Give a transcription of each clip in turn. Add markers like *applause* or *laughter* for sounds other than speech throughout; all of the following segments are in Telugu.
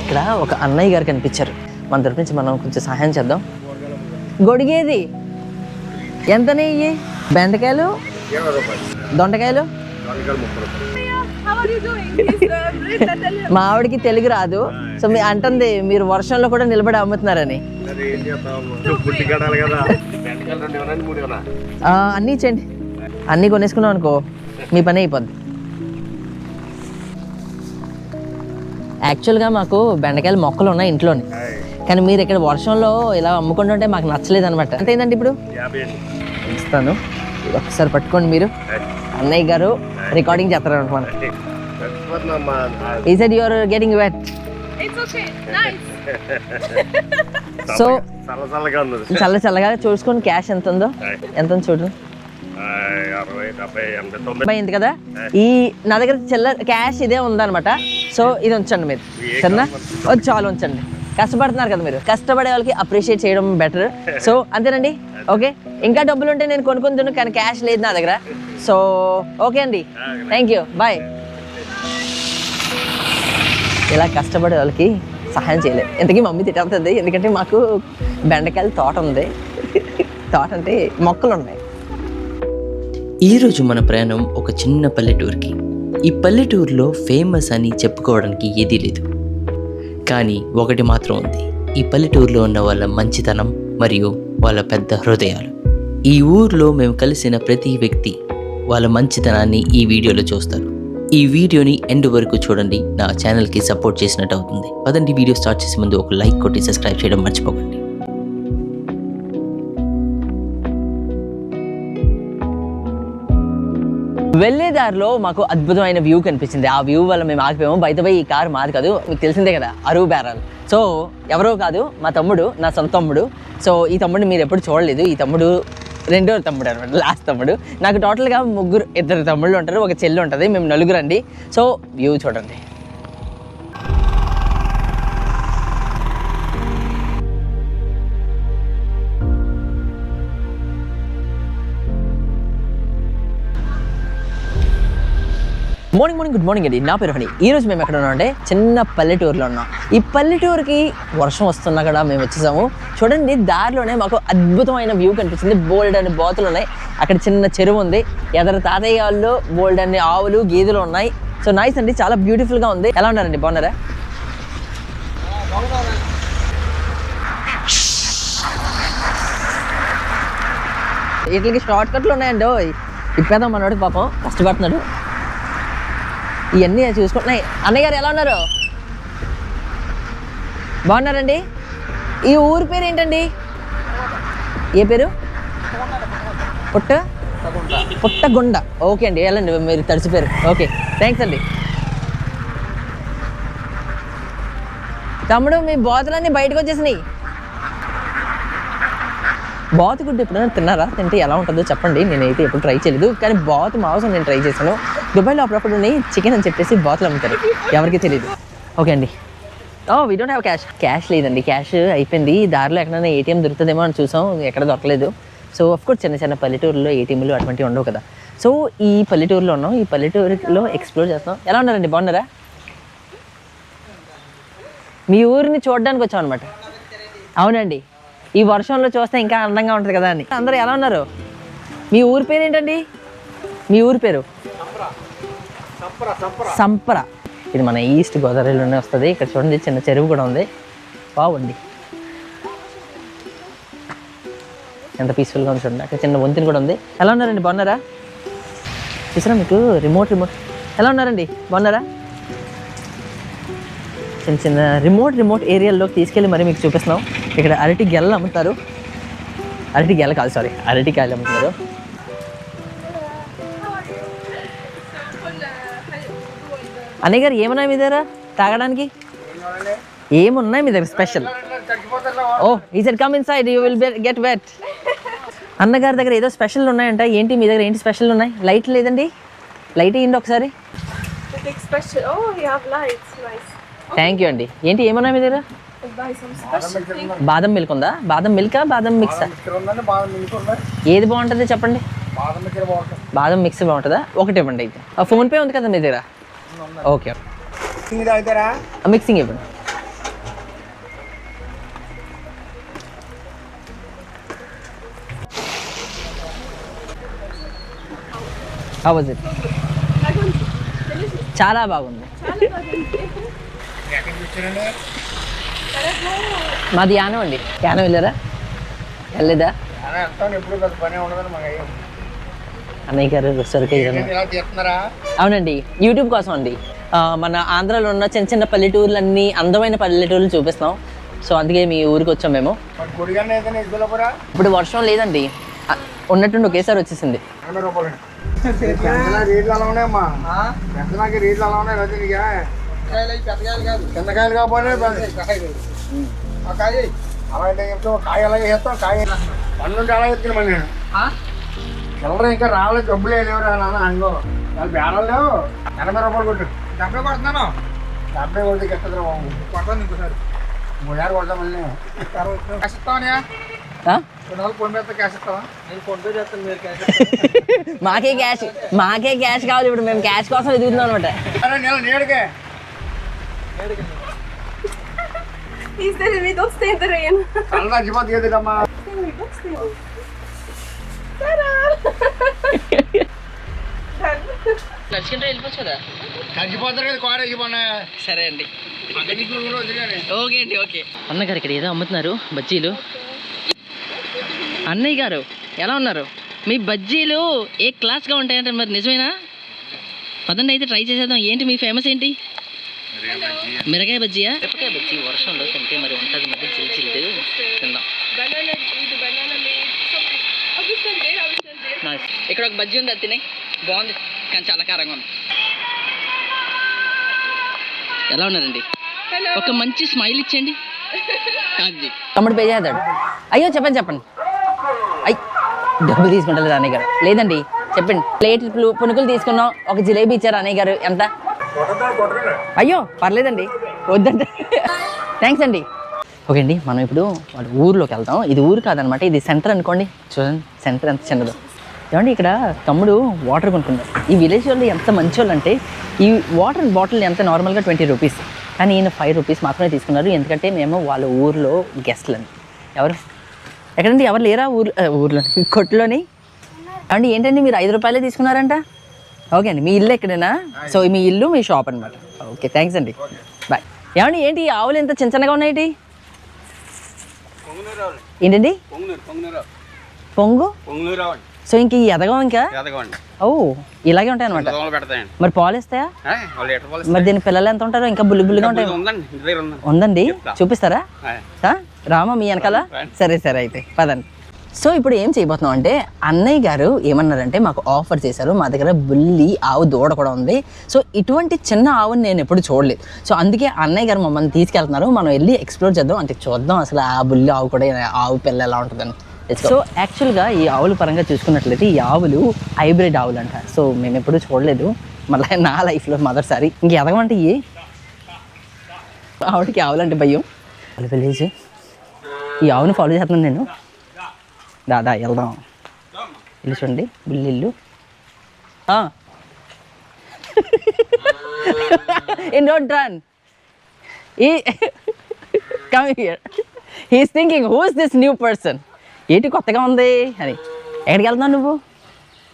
ఇక్కడ ఒక అన్నయ్య గారు కనిపించారు. మన తరపు నుంచి మనం కొంచెం సహాయం చేద్దాం. గొడిగేది ఎంత నెయ్యి? బెండకాయలు? దొండకాయలు? మా ఆవిడకి తెలుగు రాదు. సో మీ అంటుంది మీరు వర్షంలో కూడా నిలబడి అమ్ముతున్నారని. అన్నీ ఇచ్చేయండి అన్నీ కొనేసుకున్నాం అనుకో మీ పని అయిపోద్ది. యాక్చువల్గా మాకు బెండకాయలు మొక్కలు ఉన్నాయి ఇంట్లోనే. కానీ మీరు ఇక్కడ వర్షంలో ఇలా అమ్ముకుంటుంటే మాకు నచ్చలేదు అనమాట అంటే ఏంటంటే ఇప్పుడు? ఇస్తాను. ఒకసారి పట్టుకోండి మీరు. అన్నయ్య గారు రికార్డింగ్ చేస్తారు అనమాట. ఈ యువర్ గెటింగ్ వెట్. సో చల్ల చల్లగా చూసుకొని క్యాష్ ఎంత ఉందో? ఎంత ఉంది చూడండి ఆ, అరవై డెబ్బై ఎనభై తొంభై అయింది ఉంది కదా? ఈ నా దగ్గర చిల్లర క్యాష్ ఇదే ఉందన్నమాట. సో ఇది ఉంచండి మీరు. సరేనా? వచ్చి చాలు ఉంచండి. కష్టపడుతున్నారు కదా మీరు. కష్టపడే వాళ్ళకి అప్రిషియేట్ చేయడం బెటర్. సో అంతేనండి? ఓకే? ఇంకా డబ్బులు ఉంటే నేను కొనుక్కొని తిను కానీ క్యాష్ లేదు నా దగ్గర. సో ఓకే అండి. Thank you. బాయ్. ఇలా కష్టపడే వాళ్ళకి సహాయం చేయలేదు ఇంతకీ మమ్మీ తిట్టవుతుంది ఎందుకంటే మాకు బెండకాయల తోట ఉంది. తోట అంటే మొక్కలు ఉన్నాయి. ఈరోజు మన ప్రయాణం ఒక చిన్న పల్లెటూరుకి. ఈ పల్లెటూరులో ఫేమస్ అని చెప్పుకోవడానికి ఏదీ లేదు. కానీ ఒకటి మాత్రం ఉంది. ఈ పల్లెటూరులో ఉన్న వాళ్ళ మంచితనం మరియు వాళ్ళ పెద్ద హృదయాలు. ఈ ఊర్లో మేము కలిసిన ప్రతి వ్యక్తి వాళ్ళ మంచితనాన్ని ఈ వీడియోలో చూస్తారు. ఈ వీడియోని ఎండ్ వరకు చూడండి. నా ఛానల్కి సపోర్ట్ చేసినట్టు అవుతుంది. పదండి వీడియో స్టార్ట్ చేసే ముందు ఒక లైక్ కొట్టి సబ్స్క్రైబ్ చేయడం మర్చిపోకండి. వెళ్ళే దారిలో మాకు అద్భుతమైన వ్యూ కనిపించింది. ఆ వ్యూ వల్ల మేము ఆగిపోయాము. బయట పోయి ఈ కారు మాది కాదు. మీకు తెలిసిందే కదా అరువు బేరాలు సో ఎవరో కాదు మా తమ్ముడు నా సొంత తమ్ముడు. సో ఈ తమ్ముడు మీరు ఎప్పుడు చూడలేదు. ఈ తమ్ముడు రెండో తమ్ముడు అనమాట లాస్ట్ తమ్ముడు. నాకు టోటల్గా ముగ్గురు ఇద్దరు తమ్ముళ్ళు ఉంటారు ఒక చెల్లి ఉంటుంది. మేము నలుగురు అండి. సో వ్యూ చూడండి. మార్నింగ్ మార్నింగ్ గుడ్ మార్నింగ్ అండి. నా పేరు హని. ఈ రోజు మేము ఎక్కడ ఉన్నాం అంటే చిన్న పల్లెటూరులో ఉన్నాం. ఈ పల్లెటూరుకి వర్షం వస్తున్నా కూడా మేము వచ్చేసాము. చూడండి దారిలోనే మాకు అద్భుతమైన వ్యూ కనిపిస్తుంది. బోల్డ్ అని బాతులు ఉన్నాయి. అక్కడ చిన్న చెరువు ఉంది. ఎదర తాతయ్య వాళ్ళు బోల్డ్ అనే ఆవులు గేదెలు ఉన్నాయి. సో నైస్ అండి. చాలా బ్యూటిఫుల్గా ఉంది. ఎలా ఉన్నారండి? బాగున్నారా? వీటికి షార్ట్ కట్లు ఉన్నాయండి. ఇప్పేదాం ఇప్పేద్దాం మనోడు పాపం. కష్టపడుతున్నాడు. ఇవన్నీ చూసుకుంటున్నాయి అన్నయ్య గారు ఎలా ఉన్నారు? బాగున్నారండి? ఈ ఊరి పేరు ఏంటండి? ఏ పేరు? పుట్ట? పుట్టగుండ. ఓకే అండి వెళ్ళండి మీరు తడిచిపోయారు ఓకే థ్యాంక్స్ అండి. తమ్ముడు మీ బోతలన్నీ బయటకు వచ్చేసినాయి. బాతు గుడ్డు ఎప్పుడైనా తిన్నారా? తింటే ఎలా ఉంటుందో చెప్పండి నేనైతే ఎప్పుడు ట్రై చేయలేదు. కానీ బాతు మాంసం నేను ట్రై చేశాను. దుబాయ్లో అప్పుడప్పుడు చికెన్ అని చెప్పేసి బాతులు అమ్ముతారు. ఎవరికి తెలియదు ఓకే అండి. ఓ we don't have cash cash లేదండి. క్యాష్ అయిపోయింది. దారిలో ఎక్కడైనా ఏటీఎం దొరుకుతుందేమో అని చూసాం. ఎక్కడ దొరకలేదు. సో ఆఫ్ కోర్స్ చిన్న చిన్న పల్లెటూరులో ఏటీఎంలు అటువంటివి ఉండవు కదా. సో ఈ పల్లెటూరులో ఉన్నాం. ఈ పల్లెటూరులో ఎక్స్ప్లోర్ చేస్తాం ఎలా ఉన్నారండి? బాగున్నారా? మీ ఊరిని చూడడానికి వచ్చాం అనమాట అవునండి. ఈ వర్షంలో చూస్తే ఇంకా అందంగా ఉంటుంది కదా అని. అందరూ ఎలా ఉన్నారు? మీ ఊరి పేరు ఏంటండి మీ ఊరి పేరు? సంపర. ఇది మన ఈస్ట్ గోదావరిలోనే వస్తుంది. ఇక్కడ చూడండి చిన్న చెరువు కూడా ఉంది. బాగుంది. ఎంత పీస్ఫుల్గా ఉంది చూడండి. అక్కడ చిన్న వంతెన కూడా ఉంది. ఎలా ఉన్నారండి? బాగున్నారా? చూసారా మీకు? రిమోట్ రిమోట్ ఎలా ఉన్నారండి? బాగున్నారా? చిన్న చిన్న రిమోట్ రిమోట్ ఏరియాల్లోకి తీసుకెళ్ళి మరి మీకు చూపిస్తున్నాం. ఇక్కడ అరటి గెల్ల అమ్ముతారు. అరటి గెల కాదు సారీ అరటి కాయలు అమ్ముతున్నారు అన్నయ్య గారు ఏమున్నాయి మీ దగ్గర తాగడానికి? ఏమున్నాయి మీ దగ్గర స్పెషల్ ఓ ఈ side come inside you will get wet అన్నగారి దగ్గర ఏదో స్పెషల్ ఉన్నాయంట. ఏంటి మీ దగ్గర ఏంటి స్పెషల్ ఉన్నాయి? లైట్ లేదండి? లైట్ వేయండి ఒకసారి. Special. Oh. థ్యాంక్ యూ అండి. ఏంటి ఏమున్నాయి మీ దగ్గర. బాదం మిల్క్ ఉందా? బాదం మిల్కా బాదం మిక్సా ఏది బాగుంటుంది చెప్పండి? బాదం మిక్స్ బాగుంటుందా. ఒకటి ఇవ్వండి అయితే. ఆ ఫోన్పే ఉంది కదా మీ దగ్గర? ఓకే. మిక్సింగ్ తాగుతారా మిక్సింగ్ ఇవ్వండి. How was it? చాలా బాగుంది. మాది యానం అండి. యానం వెళ్ళారా? వెళ్ళలేదా? ఎప్పుడు పని మాకు. అన్నయ్య గారు అవునండి. యూట్యూబ్ కోసం అండి. మన ఆంధ్రాలో ఉన్న చిన్న చిన్న పల్లెటూర్లన్నీ అందమైన పల్లెటూర్లు చూపిస్తున్నాం. సో అందుకే మీ ఊరికి వచ్చాం మేము. ఇప్పుడు వర్షం లేదండి. ఉన్నట్టుండి ఒకేసారి వచ్చేసింది. కిందకాయలు కాకపోతే చెప్తే కాయ అలాగే చేస్తాం కాయ పన్నుండి అలా ఎత్తుకుని మరి నేను? చిల్లర ఇంకా రాలేదు డబ్బులు లేవు రా నాన్న అంగో వాళ్ళు బేరాలు లేవు. ఎనభై రూపాయలు కొట్టు. డెబ్బై కొడుతున్నాను. డెబ్బై కొడితే కెట్టదురా బాబు? కొట్టాను ఇంకోసారి. మూడారు కొడతాం మళ్ళీ. క్యాష్ క్యాష్ *laughs* మాకే క్యాష్ మాకే క్యాష్ కావాలి ఇప్పుడు. మేము క్యాష్ కోసం ఎదుగుతున్నాం అనమాట. నేడుకే. నడుచుకుంటే వెళ్ళిపోవచ్చు కదా చచ్చిపోతారు కదా సరే అండి. ఓకే అండి ఓకే. అన్న గారు ఇక్కడ ఏదో అమ్ముతున్నారు బజ్జీలు. అన్నయ్య గారు ఎలా ఉన్నారు? మీ బజ్జీలు ఏ క్లాస్గా ఉంటాయంటే మరి నిజమేనా? పదండి అయితే ట్రై చేసేద్దాం. ఏంటి మీ ఫేమస్ ఏంటి? మిరకాయ బజ్జీయా? మిరపకాయ బజ్జీ వర్షంలో తింటే మరి ఉంటుంది మరి చిల్లు తిందాం. Nice. ఇక్కడ ఒక బజ్జీ ఉంది అది తినే. బాగుంది కానీ చాలా కారంగా ఉంది. ఎలా ఉన్నారండి. ఒక మంచి స్మైల్ ఇచ్చేయండి. అది. తమ్ముడు పే చేస్తాడు. అయ్యో చెప్పండి చెప్పండి. అయ్యి డబ్బులు తీసుకుంటలేదు అన్నయ్య గారు. లేదండి చెప్పండి. ప్లేట్ పునుకులు తీసుకున్నాం. ఒక జిలేబీ ఇచ్చారు అన్నయ్య గారు. ఎంత? అయ్యో పర్లేదండి. వద్దంటే. థ్యాంక్స్ అండి. ఓకే అండి మనం ఇప్పుడు వాళ్ళ ఊర్లోకి వెళ్తాం ఇది ఊరు కాదనమాట ఇది సెంటర్ అనుకోండి. చూడండి సెంటర్ ఎంత చిన్నదో. ఏమండి ఇక్కడ తమ్ముడు వాటర్ కొనుక్కున్నారు ఈ విలేజ్ వాళ్ళు ఎంత మంచి వాళ్ళు అంటే ఈ వాటర్ బాటిల్ ఎంత నార్మల్గా ట్వంటీ రూపీస్ కానీ ఈయన ఫైవ్ రూపీస్ మాత్రమే తీసుకున్నారు. ఎందుకంటే మేము వాళ్ళ ఊర్లో గెస్ట్లని ఎవరు? ఎక్కడండి? ఎవరు లేరా ఊర్లో ఆ, ఊర్లో? కొట్టులోని? అండి ఏంటండి మీరు ఐదు రూపాయలే తీసుకున్నారంట? ఓకే అండి మీ ఇల్లు ఎక్కడైనా? సో మీ ఇల్లు మీ షాప్ అనమాట ఓకే థ్యాంక్స్ అండి. బాయ్ ఏమండి ఏంటి ఈ ఆవులు ఎంత చిన్న చిన్నగా ఉన్నాయి ఏంటండి? పొంగు? పొంగునూరు సో ఇంక ఈ ఎదగం ఇంకా? ఓ ఇలాగే ఉంటాయి అనమాట మరి పాలు ఇస్తాయా మరి దీని పిల్లలు ఎంత ఉంటారో? ఇంకా బుల్లి బుల్లిగా ఉంటాయి. ఉందండి. చూపిస్తారా? రామా మీ వెనకాల. సరే సరే అయితే పదండి. సో ఇప్పుడు ఏం చేయబోతున్నాం అంటే అన్నయ్య గారు ఏమన్నారంటే మాకు ఆఫర్ చేశారు. మా దగ్గర బుల్లి ఆవు దూడ కూడా ఉంది. సో ఇటువంటి చిన్న ఆవుని నేను ఎప్పుడు చూడలేదు. సో అందుకే అన్నయ్య గారు మమ్మల్ని తీసుకెళ్తున్నారు. మనం వెళ్ళి ఎక్స్ప్లోర్ చేద్దాం. అంటే చూద్దాం అసలు ఆ బుల్లి ఆవు కూడా ఆవు పిల్ల ఎలా ఉంటుందని. సో యాక్చువల్గా ఈ ఆవుల పరంగా చూసుకున్నట్లయితే ఈ ఆవులు హైబ్రిడ్ ఆవులు అంట. సో మేము ఎప్పుడూ చూడలేదు. మళ్ళీ నా లైఫ్లో మొదటిసారి. ఇంక ఎదగమంటే ఇవి ఆవిడకి ఆవులంటే భయం. వాళ్ళ ఈ ఆవుని ఫాలో చేస్తున్నాను నేను. దాదా వెళ్దాం. ఇల్లు చూడండి. బిల్లు ఇల్లు. ఇన్ డోంట్ రన్ ఈ come here he's thinking who is this new person ఏంటి కొత్తగా ఉంది అని. ఎక్కడికి వెళ్తున్నావు నువ్వు?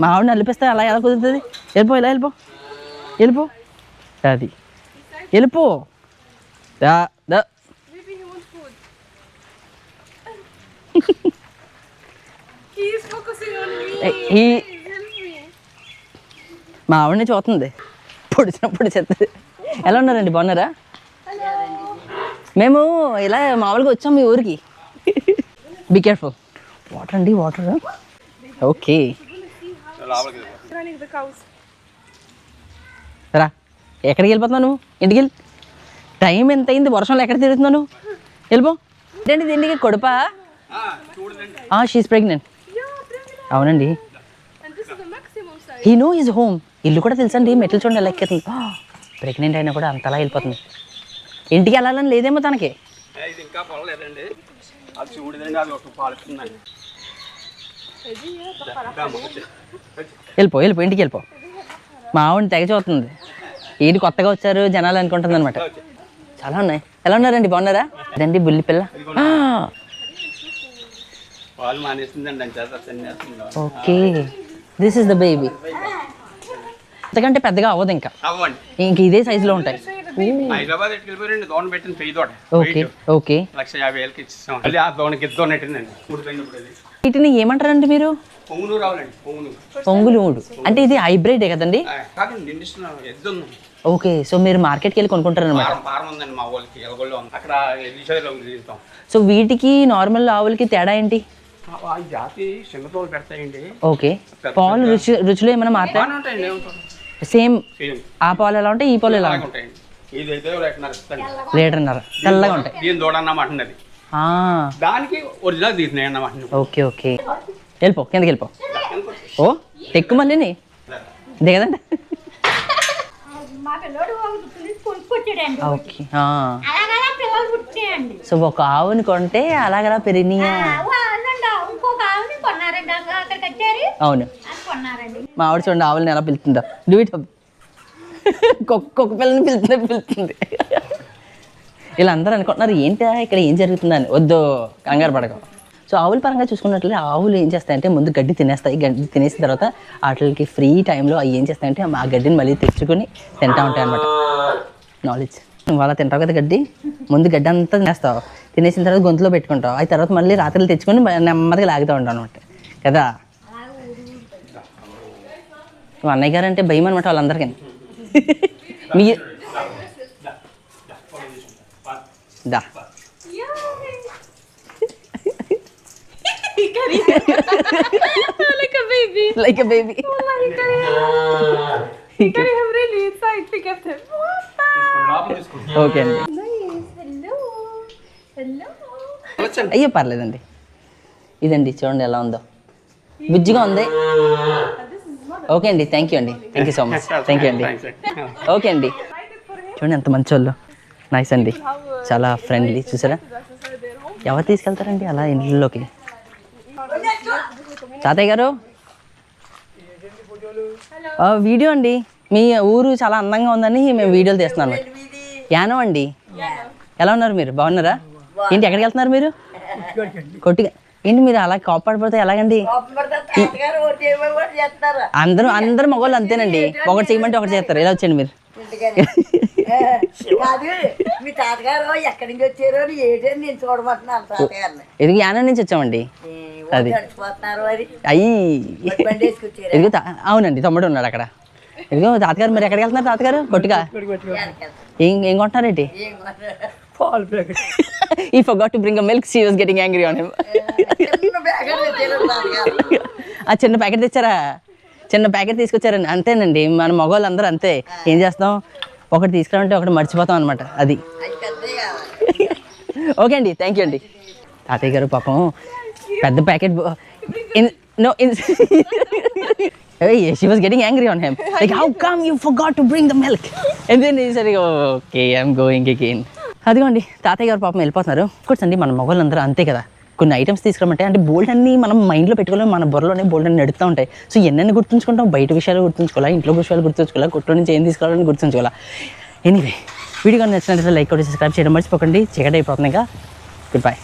మా ఆవిడని నలిపిస్తే అలా ఎలా కుదురుతుంది? వెళ్ళిపో ఇలా వెళ్ళిపో. వెళ్ళిపో. అది. వెళ్ళిపో. దా దా. Me. మా ఆవిడని చూస్తుంది. పొడిచిన పొడిచేస్తుంది ఎలా ఉన్నారండి? బాగున్నారా? మేము ఇలా మామూలుగా వచ్చాం మీ ఊరికి. బీ కేర్ఫుల్ వాటర్ అండి వాటర్ ఓకే. రా ఎక్కడికి వెళ్ళిపోతున్నావు నువ్వు? ఇంటికి వెళ్ళి. టైం ఎంత అయింది? వర్షంలో ఎక్కడ తిరుగుతున్నావు నువ్వు? వెళ్ళిపో. ఏంటి దీనికి కొడుపా? She's pregnant. అవునండి. హీ నో ఈజ్ హోమ్ ఇల్లు కూడా తెలుసండి మెట్లు చూడండి ఎలా ఎక్కింది. ప్రెగ్నెంట్ అయినా కూడా అంతలా వెళ్ళిపోతుంది. ఇంటికి వెళ్ళాలని లేదేమో తనకి. ఇది ఇంకా పొలలేదండి అది చూడదండి అది ఒక వెళ్ళిపో వెళ్ళిపో ఇంటికి వెళ్ళిపో. మా ఆవిడని తెగ చూస్తుంది. ఏంటి కొత్తగా వచ్చారు జనాలు అనుకుంటుంది అనమాట చాలా ఉన్నాయి. ఎలా ఉన్నారండి? బాగున్నారా? అదండి బుల్లి పిల్ల. Okay. This is the baby అంతకంటే పెద్దగా అవ్వదు ఇంకా. అవ్వండి. ఇంక ఇదే సైజులో ఉంటాయి. హైదరాబాద్ ఎట్టుకెళ్ళిపోయారండి దోణ పెట్టిన పెయ్యి తోట. Okay okay. లక్ష యాభై వేలకి ఇచ్చేసాం. మళ్ళీ ఆ దోణకి అది. వీటిని ఏమంటారండి మీరు? పొంగునూరు రావాలండి పొంగునూరు. పొంగులు మూడు. అంటే ఇది హైబ్రిడే కదండి? ఓకే సో మీరు మార్కెట్కి వెళ్ళి ఉంది. తీస్తాం సో వీటికి నార్మల్ ఆవులకి తేడా ఏంటి? ఆ జాతి చిన్నతోలు పెడతాయండి. ఓకే. పాలు రుచి రుచులు ఏమైనా మారుతాయి? సేమ్ ఆ పాలు ఎలా ఉంటాయి ఈ పాలు ఎలా ఉంటాయి? లీటర్న్నర తెల్లగా ఉంటాయి. దానికి ఒరిజినల్ తీసినాయి అన్నమాట ఓకే ఓకే. వెళ్ళిపో కిందకి వెళ్ళిపో. ఓ ఎక్కువ మళ్ళీ దిగదండి ఓకే సో ఒక ఆవుని కొంటే అలాగలా పెరిగినాయా? అవును. మా ఆవిడ చూడండి ఆవులని ఎలా పిలుతుందో డూ *laughs* ఇట్ కుక్క కుక్క పిల్లని పిలుతుంది పిలుతుంది ఇలా అందరూ అనుకుంటున్నారు ఏంటా ఇక్కడ ఏం జరుగుతుందని? వద్దు కంగారు పడకం. సో ఆవుల పరంగా చూసుకున్నట్లయితే ఆవులు ఏం చేస్తాయంటే ముందు గడ్డి తినేస్తాయి. గడ్డి తినేసిన తర్వాత వాటికి ఫ్రీ టైంలో అవి ఏం చేస్తాయంటే ఆ గడ్డిని మళ్ళీ తెచ్చుకొని తింటా ఉంటాయి అనమాట నాలెడ్జ్ నువ్వు అలా తింటావు కదా గడ్డి? ముందు గడ్డి అంతా తినేస్తావు. తినేసిన తర్వాత గొంతులో పెట్టుకుంటావు. ఆ తర్వాత మళ్ళీ రాత్రులు తెచ్చుకొని నెమ్మదిగా లాగుతూ ఉంటావు అనమాట కదా? అన్నయ్య గారు అంటే భయం అనమాట వాళ్ళందరికీ. మీ దా *laughs* *laughs* like a baby. Like a baby Carry him really. Look at him. Okay అండి హలో హలో అయ్యో పర్లేదండి. ఇదండి చూడండి ఎలా ఉందో. బుజ్జిగా ఉంది. ఓకే అండి థ్యాంక్ యూ అండి. Thank you so much thank you అండి. ఓకే అండి. చూడండి ఎంత మంచి వాళ్ళు నైస్ అండి. చాలా ఫ్రెండ్లీ చూసారా? ఎవరు తీసుకెళ్తారండి? అలా ఇంట్లోకి. తాతయ్య గారు? వీడియో అండి. మీ ఊరు చాలా అందంగా ఉందని మేము వీడియోలు తీస్తున్నాను. యానం అండి. ఎలా ఉన్నారు మీరు? బాగున్నారా? ఏంటి ఎక్కడికి వెళ్తున్నారు మీరు? కొట్టిగా. ఏంటి మీరు అలా కోపడిపోతే ఎలాగండి? అందరూ అందరు మగవాళ్ళు అంతేనండి. ఒకటి చేయమంటే ఒకటి చేస్తారు. ఇలా వచ్చండి మీరు? కాదు మీ తాతగారు ఎక్కడి నుంచి వచ్చారో అని ఏంటని నేను చూడమంటున్నాను తాతగారిని. యానం నుంచి వచ్చామండి? అది. అయ్యి. తా- అవునండి తమ్ముడు ఉన్నాడు అక్కడ. ఇదిగో తాతగారు మీరు ఎక్కడికి వెళ్తున్నారు తాతగారు? కొట్టుగా? ఏం ఏం కొంటున్నారేంటి ఈ forgot to bring a milk she was getting angry on him ఆ చిన్న ప్యాకెట్ తెచ్చారా? చిన్న ప్యాకెట్ తీసుకొచ్చారండి అంతేనండి. మన మగవాళ్ళు అందరూ అంతే. ఏం చేస్తాం? ఒకటి తీసుకురావంటే ఒకటి మర్చిపోతాం అనమాట అది. ఓకే అండి థ్యాంక్ యూ అండి. తాతయ్య గారు పాపం పెద్ద packet no she was getting angry on him like how come you forgot to bring the milk and then సరే ఓకే ఐఎమ్ గోయింగ్ అగైన్ అదిగోండి తాతయ్య గారు పాపం వెళ్ళిపోతున్నారు. కూర్చోండి మన మొగలందరూ అంతే కదా. కొన్ని ఐటమ్స్ తీసుకురమంటే అంటే బోల్డ్ అన్ని మనం మైండ్లో పెట్టుకోలేము మన బుర్రలోనే బోల్డ్ అన్ని నడుస్తూ ఉంటాయి. సో ఎన్నెన్ని గుర్తుంచుకుంటాం? బయట విషయాలు గుర్తుంచుకోవాలా? ఇంట్లో విషయాలు గుర్తుంచుకోవాలా? కొట్టు నుంచి ఏం తీసుకోవాలని గుర్తుంచుకోవాలా? ఎనీవే వీడియో కానీ నచ్చినట్లయితే లైక్ కొట్టి సబ్స్క్రైబ్ చేయడం మర్చిపోకండి. చీకటి అయిపోతుంది ఇంకా. Good bye